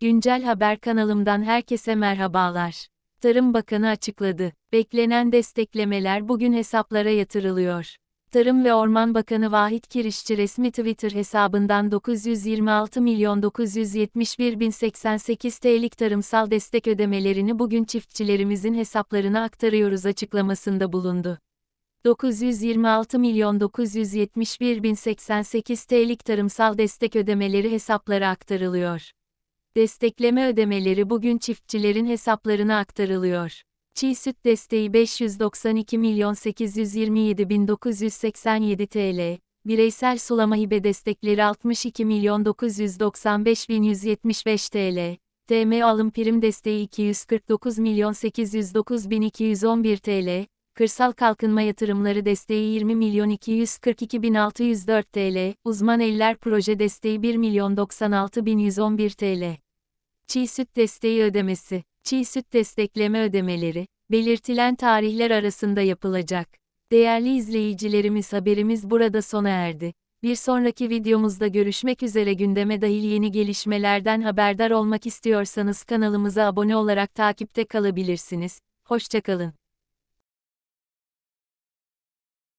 Güncel Haber kanalımdan herkese merhabalar. Tarım Bakanı açıkladı. Beklenen desteklemeler bugün hesaplara yatırılıyor. Tarım ve Orman Bakanı Vahit Kirişçi resmi Twitter hesabından 926 milyon 971 bin 88 TL'lik tarımsal destek ödemelerini bugün çiftçilerimizin hesaplarına aktarıyoruz açıklamasında bulundu. 926 milyon 971 bin 88 TL'lik tarımsal destek ödemeleri hesaplara aktarılıyor. Destekleme ödemeleri bugün çiftçilerin hesaplarına aktarılıyor. Çiğ süt desteği 592 milyon 827 bin 987 TL, bireysel sulama hibe destekleri 62 milyon 995 bin 175 TL, TM alım prim desteği 249 milyon 809 bin 211 TL, Kırsal Kalkınma Yatırımları desteği 20 milyon 242 bin 604 TL, Uzman Eller Proje desteği 1 milyon 96 bin 111 TL. Çiğ süt desteği ödemesi, çiğ süt destekleme ödemeleri, belirtilen tarihler arasında yapılacak. Değerli izleyicilerimiz haberimiz burada sona erdi. Bir sonraki videomuzda görüşmek üzere gündeme dahil yeni gelişmelerden haberdar olmak istiyorsanız kanalımıza abone olarak takipte kalabilirsiniz. Hoşçakalın.